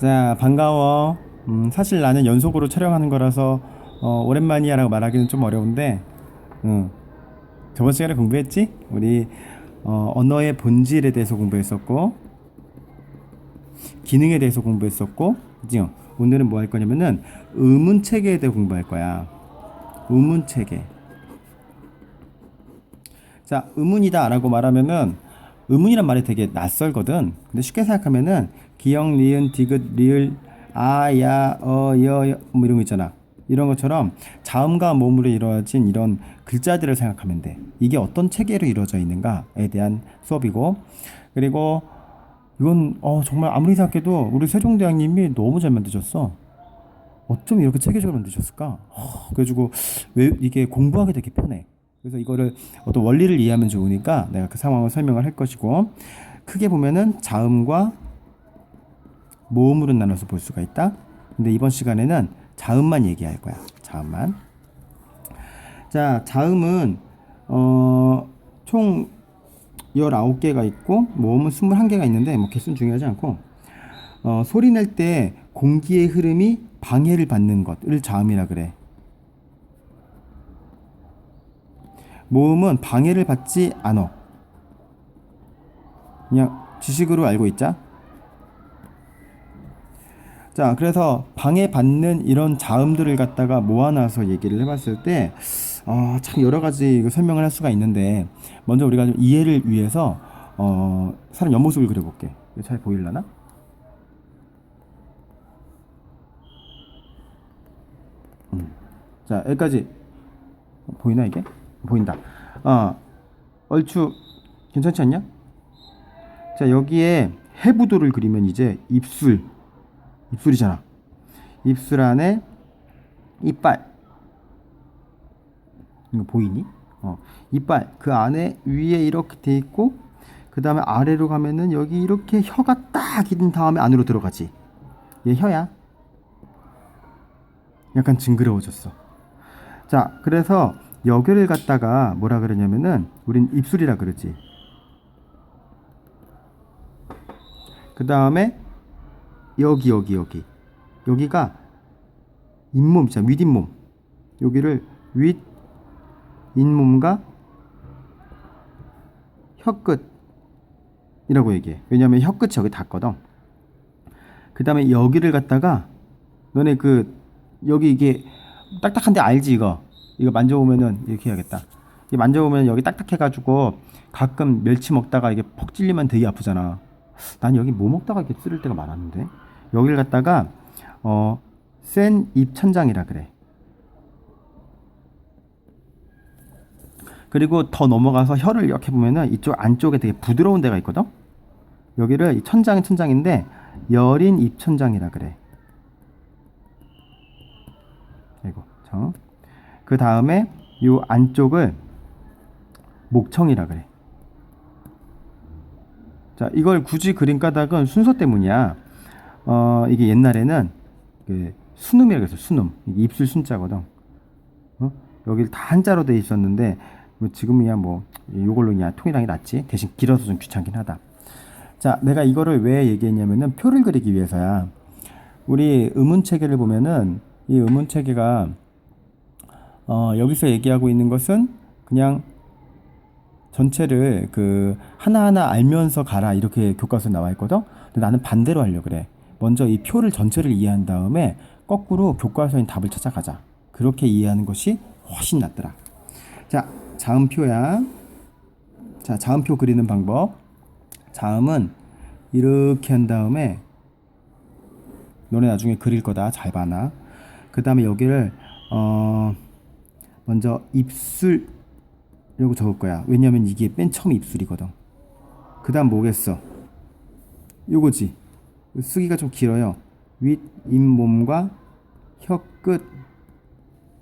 자, 반가워. 음, 사실 나는 연속으로 촬영하는 거라서 어, 오랜만이야 라고 말하기는 좀 어려운데, 응. 저번 시간에 공부했지? 우리 어, 언어의 본질에 대해서 공부했었고, 기능에 대해서 공부했었고, 그죠? 오늘은 뭐 할 거냐면은 의문 체계에 대해 공부할 거야. 의문 체계. 자, 의문이다 라고 말하면은 의문이란 말이 되게 낯설거든. 근데 쉽게 생각하면은 기역, 리은, 디귿, 리을, 아, 야, 어, 여, 여, 뭐 이런 거 있잖아. 이런 것처럼 자음과 모음으로 이루어진 이런 글자들을 생각하면 돼. 이게 어떤 체계로 이루어져 있는가에 대한 수업이고, 그리고 이건 어, 정말 아무리 생각해도 우리 세종대왕님이 너무 잘 만드셨어. 어쩜 이렇게 체계적으로 만드셨을까? 어, 그래가지고 왜 이게 공부하기 되게 편해. 그래서 이거를 어떤 원리를 이해하면 좋으니까 내가 그 상황을 설명을 할 것이고 크게 보면은 자음과 모음으로 나눠서 볼 수가 있다. 근데 이번 시간에는 자음만 얘기할 거야. 자음만. 자, 자음은 어, 총 19개가 있고 모음은 21개가 있는데 뭐 개수는 중요하지 않고 어, 소리 낼 때 공기의 흐름이 방해를 받는 것을 자음이라 그래. 모음은 방해를 받지 않아. 그냥 지식으로 알고 있자. 자, 그래서 방해받는 이런 자음들을 갖다가 모아놔서 얘기를 해봤을 때, 어, 참 여러 가지 설명을 할 수가 있는데, 먼저 우리가 좀 이해를 위해서, 어, 사람 옆모습을 그려볼게. 잘 보일라나? 음. 자, 여기까지 보이나 이게? 보인다. 어, 얼추 괜찮지 않냐? 자, 여기에 해부도를 그리면 이제 입술, 입술이잖아. 입술 안에 이빨. 이거 보이니? 어, 이빨. 그 안에 위에 이렇게 돼 있고, 그 다음에 아래로 가면은 여기 이렇게 혀가 딱 있는 다음에 안으로 들어가지. 얘 혀야. 약간 징그러워졌어. 자, 그래서 여기를 갖다가 뭐라 그러냐면은 우린 입술이라 그러지. 그 다음에 여기 여기 여기. 여기가 잇몸 있잖아 윗잇몸. 여기를 윗 잇몸과 혀끝이라고 얘기해. 왜냐면 혀끝이 여기 닿거든. 그 다음에 여기를 갖다가 너네 그 여기 이게 딱딱한데 알지 이거 이거 만져보면은 이렇게 해야겠다 이 만져보면 여기 딱딱해가지고 가끔 멸치 먹다가 이게 퍽 찔리면 되게 아프잖아 난 여기 뭐 먹다가 이렇게 찌를 때가 많았는데 여기를 갖다가 어 센 입천장이라 그래. 그리고 더 넘어가서 혀를 이렇게 보면은 이쪽 안쪽에 되게 부드러운 데가 있거든. 여기를 이 천장이 천장인데 여린 입천장이라 그래. 이거 저. 그 다음에 요 안쪽을 목청이라 그래. 자, 이걸 굳이 그린 까닭은 순서 때문이야. 어, 이게 옛날에는 그 순음이라고 해서. 이게 입술 순자거든. 어? 여기를 다 한자로 돼 있었는데 뭐 지금이야 뭐 요걸로 그냥 통일하기 낫지. 대신 길어서 좀 귀찮긴 하다. 자, 내가 이거를 왜 얘기했냐면은 표를 그리기 위해서야. 우리 의문 체계를 보면은 이 의문 체계가 어, 여기서 얘기하고 있는 것은 그냥 전체를 그 하나하나 알면서 가라 이렇게 교과서에 나와 있거든. 근데 나는 반대로 하려 고 그래. 먼저 이 표를 전체를 이해한 다음에 거꾸로 교과서인 답을 찾아가자. 그렇게 이해하는 것이 훨씬 낫더라. 자, 자음표야. 자, 자음표 그리는 방법. 자음은 이렇게 한 다음에 너네 나중에 그릴 거다. 잘 봐나. 그 다음에 여기를 어 먼저 입술 이러고 적을 거야. 왜냐면 이게 맨 처음 입술이거든. 그 다음 뭐겠어? 요거지. 쓰기가 좀 길어요. 윗 잇몸과 혀 끝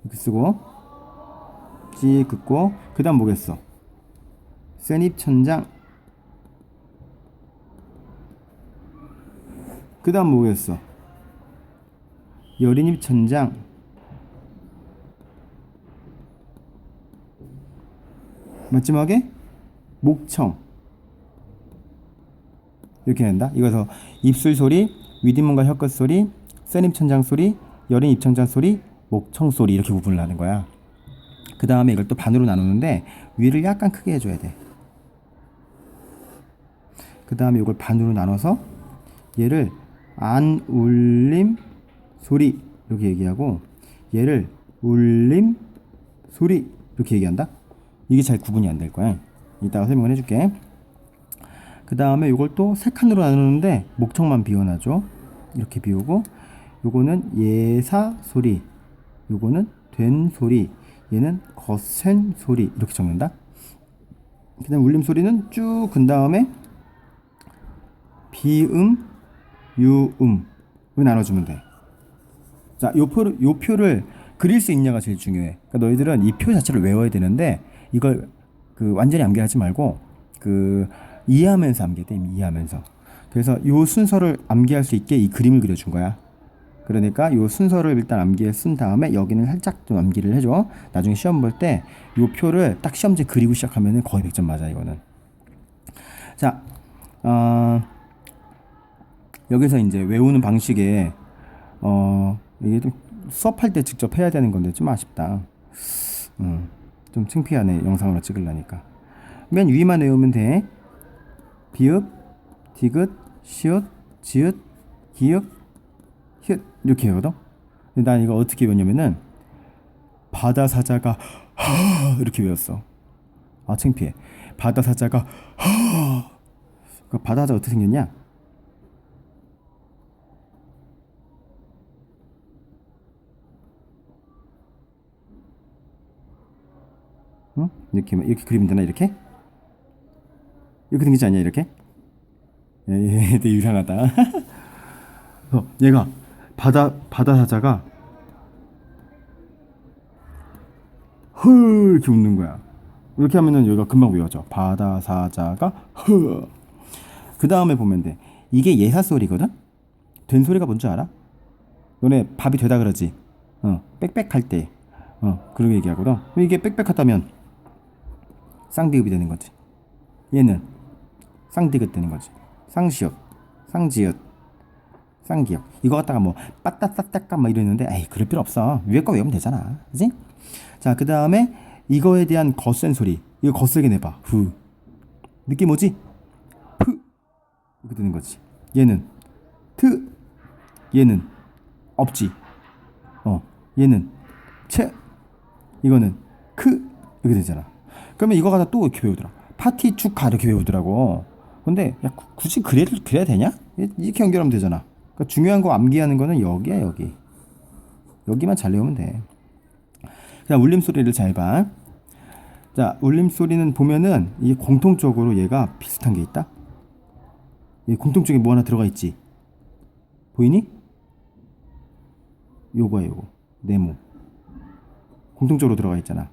이렇게 쓰고 찌 긋고 그 다음 뭐겠어? 센입 천장 그 다음 뭐겠어? 여린입 천장 마지막에 목청 이렇게 된다. 이거서 입술 소리, 윗잇문과 혀끝 소리, 센 입천장 소리, 여린 입천장 소리, 목청 소리 이렇게 구분을 하는 거야. 그 다음에 이걸 또 반으로 나누는데 위를 약간 크게 해줘야 돼. 그 다음에 이걸 반으로 나눠서 얘를 안 울림 소리 이렇게 얘기하고 얘를 울림 소리 이렇게 얘기한다. 이게 잘 구분이 안 될 거야. 이따가 설명을 해줄게. 그 다음에 이걸 또 세 칸으로 나누는데 목청만 비워놔줘. 이렇게 비우고 요거는 예사 소리, 요거는 된 소리, 얘는 거센 소리 이렇게 적는다. 그다음 울림 소리는 쭉 근 다음에 비음, 유음 을 나눠주면 돼. 자, 요 표를 요 표를 그릴 수 있냐가 제일 중요해. 그러니까 너희들은 이 표 자체를 외워야 되는데 이걸 그 완전히 암기하지 말고 그 이해하면서 암기해 돼. 이해하면서. 그래서 요 순서를 암기할 수 있게 이 그림을 그려준 거야. 그러니까 요 순서를 일단 암기에 쓴 다음에 여기는 살짝 좀 암기를 해줘. 나중에 시험 볼 때 요 표를 딱 시험지 그리고 시작하면은 거의 100점 맞아 이거는. 자, 어, 여기서 이제 외우는 방식에 어 이게 좀 수업할 때 직접 해야 되는 건데 좀 아쉽다. 음, 좀 창피하네 영상으로 찍으려니까. 맨 위만 외우면 돼. 비읍, 디귿, 시옷, 지읒, 기역, 흣 이렇게 외우거든. 근데 난 이거 어떻게 외웠냐면은 바다 사자가 하 이렇게 외웠어. 아 창피해. 바다 사자가 하. 그 바다 사자 어떻게 생겼냐? 응? 이렇게 이렇게 그리면 되나 이렇게? 이렇게 생기지 않냐 이렇게? 예, 예, 이상하다. 어, 얘가 바다 바다 사자가 헐 이렇게 웃는 거야. 이렇게 하면은 여기가 금방 외워져. 바다 사자가 허. 그 다음에 보면 돼. 이게 예사 소리거든. 된 소리가 뭔지 알아? 너네 밥이 되다 그러지. 어, 빽빽할 때. 어, 그런 얘기하거든. 이게 빽빽하다면 쌍비읍이 되는 거지. 얘는 쌍디귿 되는 거지. 쌍시옷, 쌍지읒, 쌍기역. 이거 갖다가 뭐 빠따 따따까 막 이러는데 에이 그럴 필요 없어. 위에 거 외우면 되잖아. 그지? 자, 그 다음에 이거에 대한 거센 소리. 이거 거세게 내봐. 후. 느낌 뭐지? 푸. 이렇게 되는 거지. 얘는 트. 얘는 없지. 어. 얘는 채. 이거는 크. 이렇게 되잖아. 그러면 이거 갖다 또 이렇게 배우더라. 파티 축하 이렇게 배우더라고. 근데 야 구- 굳이 그래 그래야 되냐? 이렇게 연결하면 되잖아. 그러니까 중요한 거 암기하는 거는 여기야 여기. 여기만 잘 외우면 돼. 자 울림 소리를 잘 봐. 자 울림 소리는 보면은 이게 공통적으로 얘가 비슷한 게 있다. 이 공통적인 뭐 하나 들어가 있지. 보이니? 요거야 요거 네모. 공통적으로 들어가 있잖아.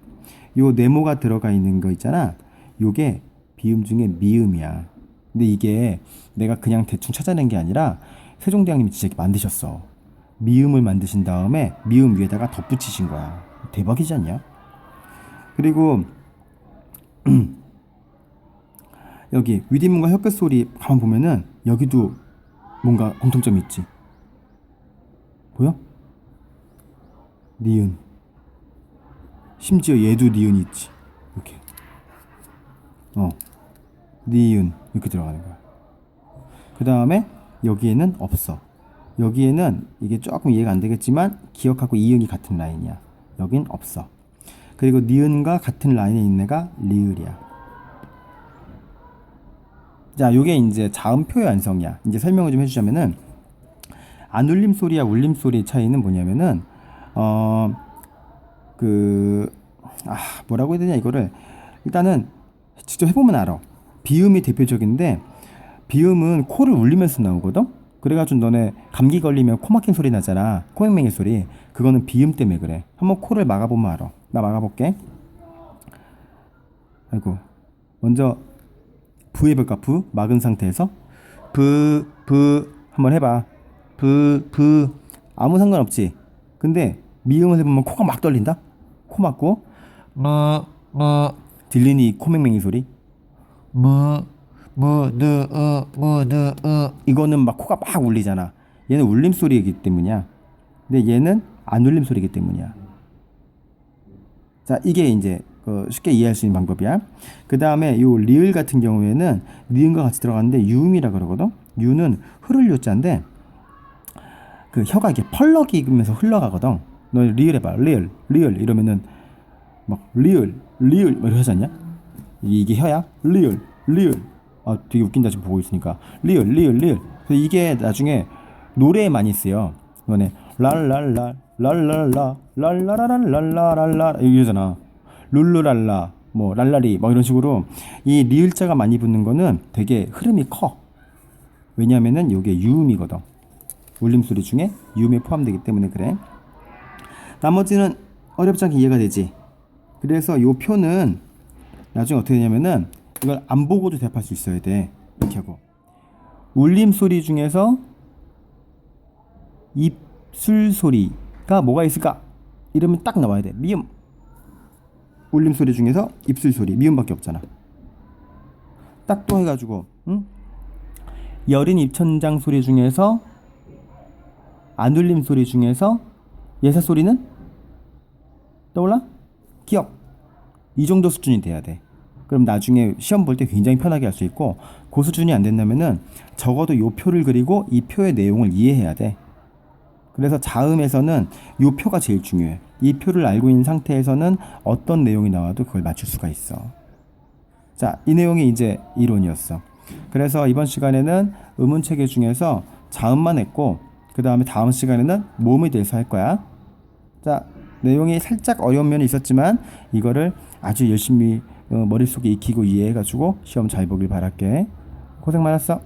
요 네모가 들어가 있는 거 있잖아. 요게 비음 중에 미음이야. 근데 이게 내가 그냥 대충 찾아낸 게 아니라 세종대왕님이 진짜 만드셨어. 미음을 만드신 다음에 미음 위에다가 덧붙이신 거야. 대박이지 않냐? 그리고 여기 윗잇문과 혀끝 소리 가만 보면은 여기도 뭔가 공통점이 있지. 보여? 니은. 심지어 얘도 니은이 있지. 이렇게. 어. 니은 이렇게 들어가는 거야. 그 다음에 여기에는 없어. 여기에는 이게 조금 이해가 안 되겠지만 기억하고 이응이 같은 라인이야. 여긴 없어. 그리고 니은과 같은 라인에 있는 애가 리을이야. 자, 요게 이제 자음표의 완성이야. 이제 설명을 좀 해주자면은 안 울림 소리와 울림 소리 차이는 뭐냐면은 어 그, 아, 뭐라고 해야 되냐, 이거를. 일단은, 직접 해보면 알아. 비음이 대표적인데, 비음은 코를 울리면서 나오거든? 그래가지고 너네 감기 걸리면 코 막힌 소리 나잖아. 코맹맹이 소리. 그거는 비음 때문에 그래. 한번 코를 막아보면 알아. 나 막아볼게. 아이고. 먼저, 부 해볼까? 부? 막은 상태에서. 부, 부, 한번 해봐. 부, 부. 아무 상관없지. 근데, 미음을 해보면 코가 막 떨린다? 코 막고. 뭐, 뭐, 들리니 이 코맹맹이 소리? 뭐, 뭐, 느, 어, 뭐, 느, 어. 이거는 막 코가 막 울리잖아. 얘는 울림 소리이기 때문이야. 근데 얘는 안 울림 소리이기 때문이야. 자, 이게 이제 그 쉽게 이해할 수 있는 방법이야. 그 다음에 요 리을 같은 경우에는 니은과 같이 들어가는데 유음이라 그러거든. 유는 흐를 요자인데 그 혀가 이렇게 펄럭이면서 흘러가거든. 너 리을 해봐. 리을, 리을 이러면은 막 리을, 리을 뭐 하지 않냐? 이게 혀야? 리을, 리을. 아, 되게 웃긴다 지금 보고 있으니까. 리을, 리을, 리을. 그래서 이게 나중에 노래에 많이 쓰여. 이번에 랄랄라, 랄랄라, 랄라라랄랄라랄라 이러잖아. 룰루랄라, 뭐 랄라리, 뭐 이런 식으로 이 리을자가 많이 붙는 거는 되게 흐름이 커. 왜냐하면은 이게 유음이거든. 울림소리 중에 유음이 포함되기 때문에 그래. 나머지는 어렵지 않게 이해가 되지. 그래서 요 표는 나중에 어떻게 되냐면은 이걸 안 보고도 대답할 수 있어야 돼. 이렇게 하고. 울림 소리 중에서 입술 소리가 뭐가 있을까? 이러면 딱 나와야 돼. 미음. 울림 소리 중에서 입술 소리, 미음밖에 없잖아. 딱 또 해가지고, 응? 여린 입천장 소리 중에서 안 울림 소리 중에서 예사 소리는 떠올라? 기억. 이 정도 수준이 돼야 돼. 그럼 나중에 시험 볼 때 굉장히 편하게 할 수 있고 그 수준이 안 된다면은 적어도 요 표를 그리고 이 표의 내용을 이해해야 돼. 그래서 자음에서는 요 표가 제일 중요해. 이 표를 알고 있는 상태에서는 어떤 내용이 나와도 그걸 맞출 수가 있어. 자, 이 내용이 이제 이론이었어. 그래서 이번 시간에는 의문 체계 중에서 자음만 했고 그 다음에 다음 시간에는 모음에 대해서 할 거야. 자, 내용이 살짝 어려운 면이 있었지만 이거를 아주 열심히 어, 머릿속에 익히고 이해해가지고 시험 잘 보길 바랄게. 고생 많았어.